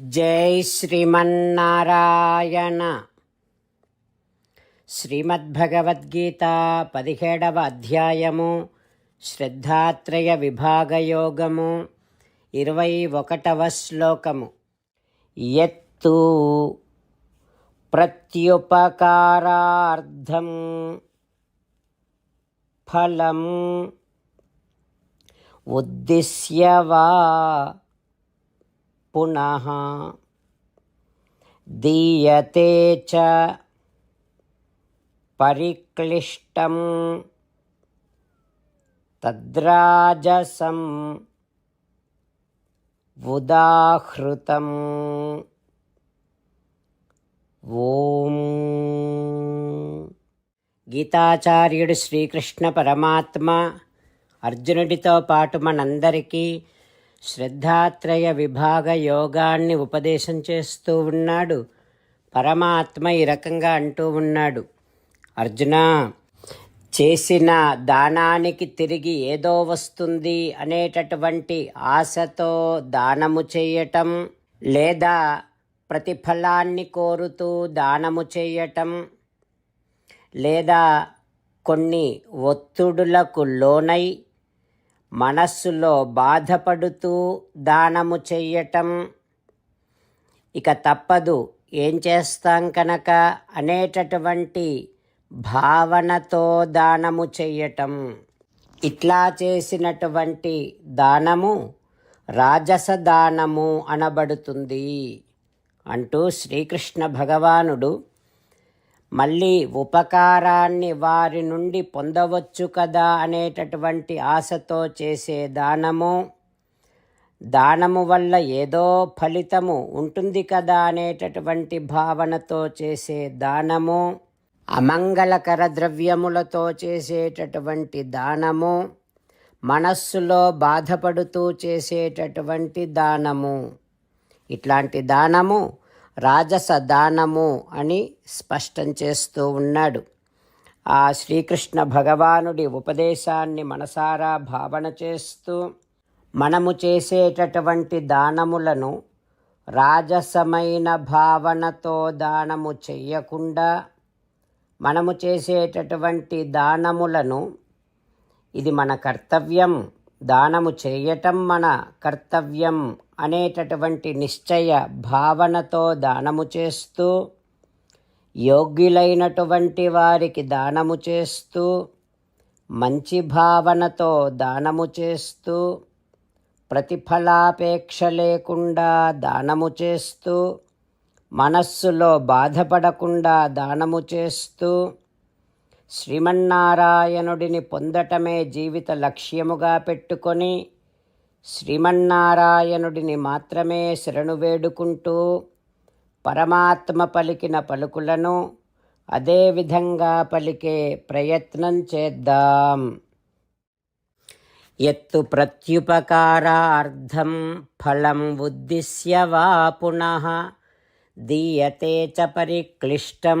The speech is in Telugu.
జై శ్రీమన్నారాయణ. శ్రీమద్భగవద్గీత పదిహేడవ అధ్యాయము శ్రద్ధాత్రయ విభాగయోగము ఇరవై ఒకటవ శ్లోకము. ఎత్తు ప్రత్యుపకారార్థం ఫలం ఉద్దిశ్య వా పునః దీయతే చ పరిక్లిష్టం తద్రాజసం ఉదాహృతం ఓం గీతాచార్యుడు శ్రీకృష్ణ పరమాత్మ అర్జునుడితో పాటు మనందరికీ శ్రద్ధాత్రయ విభాగ యోగాన్ని ఉపదేశం చేస్తూ ఉన్నాడు. పరమాత్మ ఈ రకంగా అంటూ ఉన్నాడు. అర్జున చేసిన దానానికి తిరిగి ఏదో వస్తుంది అనేటటువంటి ఆశతో దానము చేయటం లేదా ప్రతిఫలాన్ని కోరుతూ దానము చేయటం లేదా కొన్ని ఒత్తిడులకు లోనై మనస్సులో బాధపడుతూ దానము చెయ్యటం. ఇక తప్పదు ఏం చేస్తాం కనుక అనేటటువంటి భావనతో దానము చెయ్యటం. ఇట్లా చేసినటువంటి దానము రాజస దానము అనబడుతుంది అంటూ శ్రీకృష్ణ భగవానుడు మళ్ళీ ఉపకారాన్ని వారి నుండి పొందవచ్చు కదా అనేటటువంటి ఆశతో చేసే దానము. దానము వల్ల ఏదో ఫలితము ఉంటుంది కదా అనేటటువంటి భావనతో చేసే దానము. అమంగళకర ద్రవ్యములతో చేసేటటువంటి దానము. మనస్సులో బాధపడుతూ చేసేటటువంటి దానము. ఇట్లాంటి దానము రాజస దానము అని స్పష్టం చేస్తూ ఉన్నాడు. ఆ శ్రీకృష్ణ భగవానుడి ఉపదేశాన్ని మనసారా భావన చేస్తూ మనము చేసేటటువంటి దానములను రాజసమైన భావనతో దానము చెయ్యకుండా మనము చేసేటటువంటి దానములను ఇది మన కర్తవ్యం. దానము చేయటం మన కర్తవ్యం అనేటటువంటి నిశ్చయ భావనతో దానము చేస్తూ యోగ్యులైనటువంటి వారికి దానము చేస్తూ మంచి భావనతో దానము చేస్తూ ప్రతిఫలాపేక్ష లేకుండా దానము చేస్తూ మనస్సులో బాధపడకుండా దానము చేస్తూ శ్రీమన్నారాయణుడిని పొందటమే జీవిత లక్ష్యముగా పెట్టుకొని శ్రీమన్నారాయణుడిని మాత్రమే శరణు వేడుకుంటూ పరమాత్మ పలికిన పలుకులను అదేవిధంగా పలికే ప్రయత్నం చేద్దాం. ఎత్తు ప్రత్యుపకారార్థం ఫలం ఉద్దిశ్య వా పునః దీయతే చ పరిక్లిష్టం